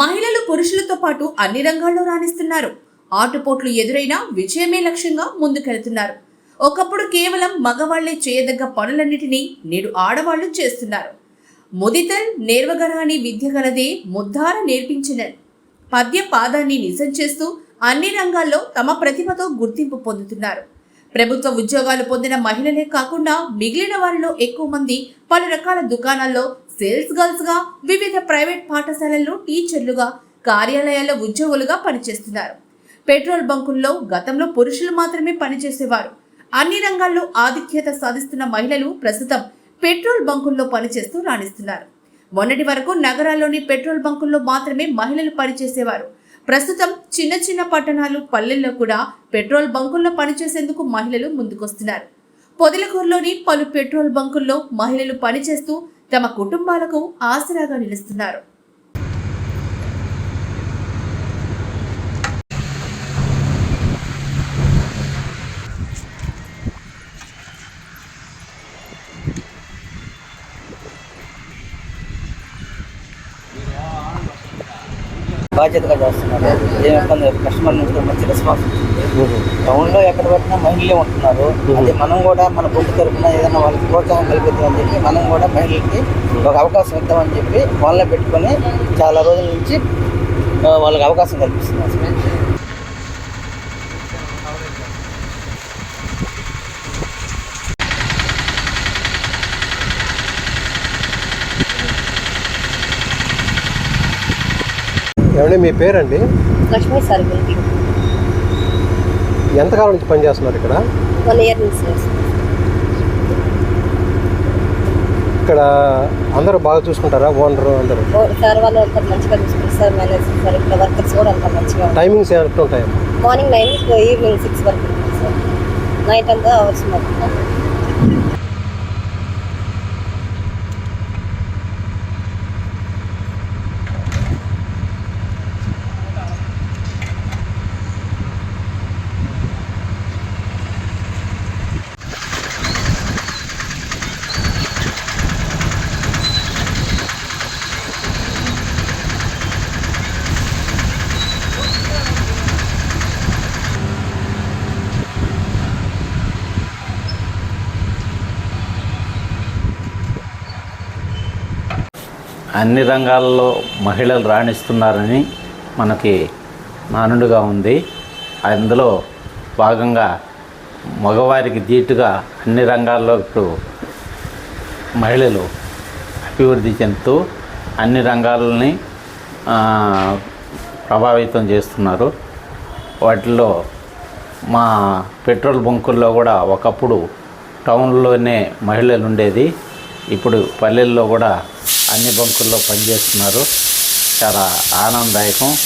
మహిళలు పురుషులతో పాటు అన్ని రంగాల్లో రాణిస్తున్నారు. ఆటుపోట్లు ఎదురైనా విజయమే లక్ష్యంగా ముందుకెళ్తున్నారు. ఒకప్పుడు కేవలం మగవాళ్ళే చేయదగ్గ పనులన్నిటినీ నేడు ఆడవాళ్ళు చేస్తున్నారు. ముదితల్ నేర్వగరాని విద్య గలదే ముద్దార నేర్పించిన పద్య పాదాన్ని నిజం చేస్తూ అన్ని రంగాల్లో తమ ప్రతిభతో గుర్తింపు పొందుతున్నారు. ప్రభుత్వ ఉద్యోగాలు పొందిన మహిళలే కాకుండా మిగిలిన వారిలో ఎక్కువ మంది పలు రకాల దుకాణాల్లో సేల్స్ గర్ల్స్గా వివిధ ప్రైవేట్ పాఠశాలల్లో టీచర్లుగా కార్యాలయాల్లో ఉద్యోగులుగా పనిచేస్తున్నారు. పెట్రోల్ బంకుల్లో గతంలో పురుషులు మాత్రమే పనిచేసేవారు. అన్ని రంగాల్లో ఆధిక్యత సాధిస్తున్న మహిళలు ప్రస్తుతం పెట్రోల్ బంకుల్లో పనిచేస్తూ రాణిస్తున్నారు. మొన్నటి వరకు నగరాల్లోని పెట్రోల్ బంకుల్లో మాత్రమే మహిళలు పనిచేసేవారు. ప్రస్తుతం చిన్న చిన్న పట్టణాలు పల్లెల్లో కూడా పెట్రోల్ బంకుల్లో పనిచేసేందుకు మహిళలు ముందుకొస్తున్నారు. పొదిలకూరులోని పలు పెట్రోల్ బంకుల్లో మహిళలు పనిచేస్తూ తమ కుటుంబాలకు ఆసరాగా నిలుస్తున్నారు. బాధ్యతగా చేస్తున్నారు. ఏం ఇబ్బంది లేదు కస్టమర్ నుంచి మంచి రెస్పాన్స్ టౌన్లో ఎక్కడ పెట్టినా మహిళలే ఉంటున్నారు. అది మనం కూడా మన గుంపు తరపున ఏదైనా వాళ్ళకి ప్రోత్సాహం కల్పిద్దామని చెప్పి మనం కూడా మహిళలకి ఒక అవకాశం ఇద్దామని చెప్పి ఫోన్లో పెట్టుకొని చాలా రోజుల నుంచి వాళ్ళకి అవకాశం కల్పిస్తున్నారు. ఏమండి మీ పేరండి? లక్ష్మీ సర్వీస్ ఎంతకాలం నుంచి పనిచేస్తున్నారు ఇక్కడ? వన్ ఇయర్ నుంచి. ఇక్కడ అందరూ బాగా చూసుకుంటారా? ఓనరు అందరూ? సార్ వాళ్ళు అంతా మంచిగా చూసుకుంటారు. సార్ మేనేజర్ సార్ ఇక్కడ వర్కర్స్ కూడా అంతా మంచిగా టైమింగ్స్ ఎట్లా ఉంటాయి? మార్నింగ్ నైన్ ఈవినింగ్ సిక్స్ వరకు సార్. నైట్ అంతా అవర్స్ అన్ని రంగాల్లో మహిళలు రాణిస్తున్నారని మనకి నానుడుగా ఉంది. అందులో భాగంగా మగవారికి దీటుగా అన్ని రంగాల్లో ఇప్పుడు మహిళలు అభివృద్ధి చెందుతూ అన్ని రంగాలని ప్రభావితం చేస్తున్నారు. వాటిలో మా పెట్రోల్ బంకుల్లో కూడా ఒకప్పుడు టౌన్లోనే మహిళలు ఉండేది. ఇప్పుడు పల్లెల్లో కూడా అన్ని బంకుల్లో పనిచేస్తున్నారు. చాలా ఆనందదాయకం.